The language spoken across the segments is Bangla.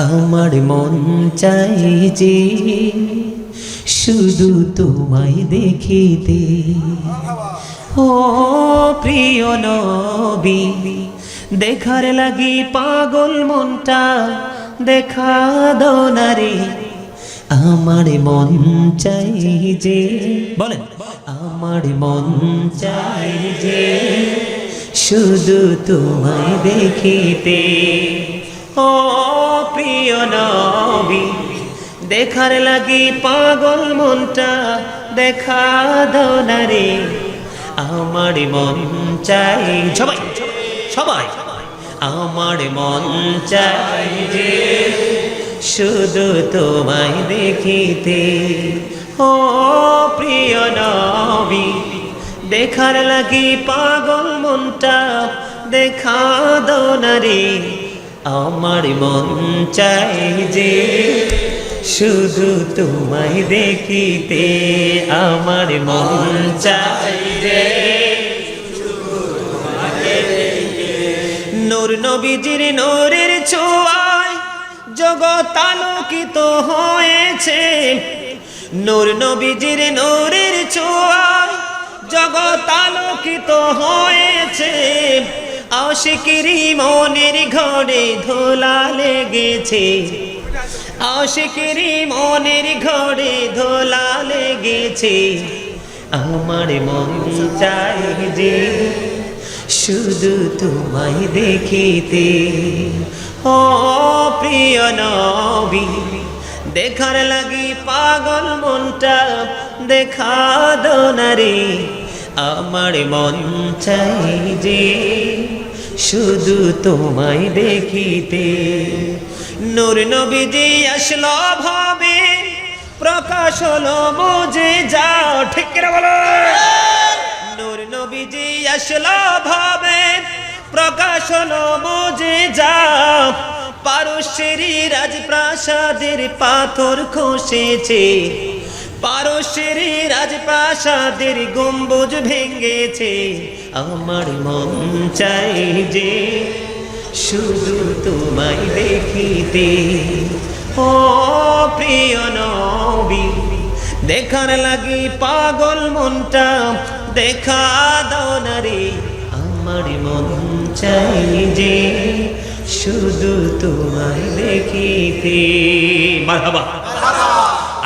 আমার মন চাই যে শুধু তোমায় দেখিতে। ও প্রিয় নবী, দেখার লাগি পাগল মনটা, দেখা দাও না আমার মন চাই যে বলেন, আমার মন চাই যে শুধু তোমায় দেখিতে। ও প্রিয় নবী, দেখার লাগি পাগল মনটা দেখা দাও না রে। আমার মন চাই সবাই সবাই, আমার মন চাই যে শুধু তোমায় দেখিতে। ও প্রিয় নবী, দেখার লাগি পাগল মনটা দেখা দাও না রে। আমার মন চাই যে শুধু তোমায় দেখিতে আমার মন চাই যে নূর নবীজির নূরের ছোঁয়ায় জগৎ আলোকিত হয়েছে। নূর নবীজির নূরের ছোঁয়ায় জগৎ আলোকিত হয়েছে। আশিকিরি মনের ঘরে ধোলা লেগেছে। আশিকিরি মনের ঘরে ধোলা লেগেছে। আমার মন চাই যে শুধু তোমায় দেখিতে। ও প্রিয় নবী, দেখার লাগি পাগল মনটা দেখা দো না আমার মন চাই যে শুধু তোমায় দেখিতে। নূর নবীজি আসলো ভাবে, প্রকাশ হলো বুঝে, যাও, ঠিক বলো? নূর নবীজি আসলো ভাবে, প্রকাশ হলো বুঝে, যাও। পারস্যেরই রাজপ্রাসাদের পাথর খসেছে। পারস্যেরই রাজপ্রাসাদের গম্বুজ ভেঙেছে। আমার মন চাই যে শুধু তোমায় দেখিতে। ও প্রিয় নবী, দেখার লাগি পাগল মনটা, দেখা দাও না রে। আমার মন চাই যে শুধু তোমায় দেখিতে। মারহাবা।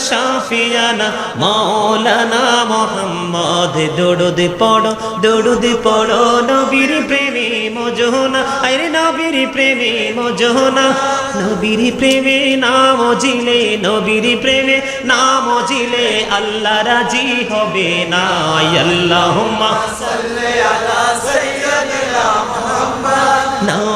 শাফিয়ানা মাওলানা মোহাম্মদ দৌড়দ পড়ো দৌড়দ পড়ো নবীর প্রেমে মজহনা আরে নবীর প্রেমে মজহনা নবীর প্রেমে নাম জিলে নবীর প্রেমে নাম জিলে আল্লাহ রাজি হবে না আল্লাহুম্মা নাবিয়ানা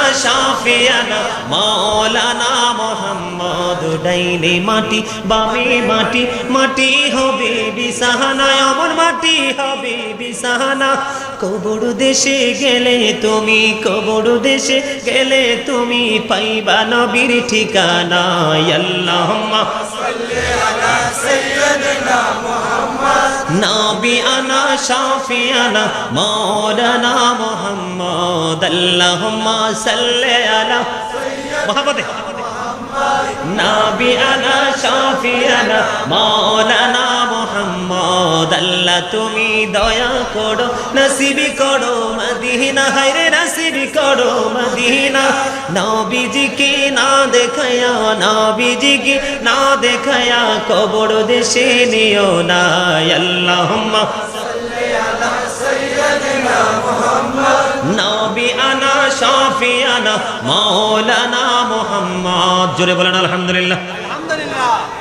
শাফিয়ানা, মাওলানা মুহাম্মদ, ডাইনে মাটি, বামে মাটি মাটি হবে বিছানা অমর মাটি হবে বিছানা। কবর দেশে গেলে তুমি, কবর দেশে গেলে তুমি পাইবা নবীর ঠিকানা আল্লাহুম্মা। নাবিয়ানা শাফিয়ানা মাওলানা মুহাম্মদ, আল্লাহুম্মা সাল্লি আলা মুহাম্মদে নাবিয়ানা শাফিয়ানা মাওলানা মুহাম্মদ, আল্লাহ তুমি দয়া করো, নসিবি করো মদিনা, হায়রে নসিবি করো মদিনা। নবীজিকে না দেখায়া, নবীজিকে না দেখায়া কবর দেশে নিও না আল্লাহুম্মা শাফিয়ানা মাওলানা মুহাম্মদ। জোরে বলেন আলহামদুলিল্লাহ। আলহামদুলিল্লাহ।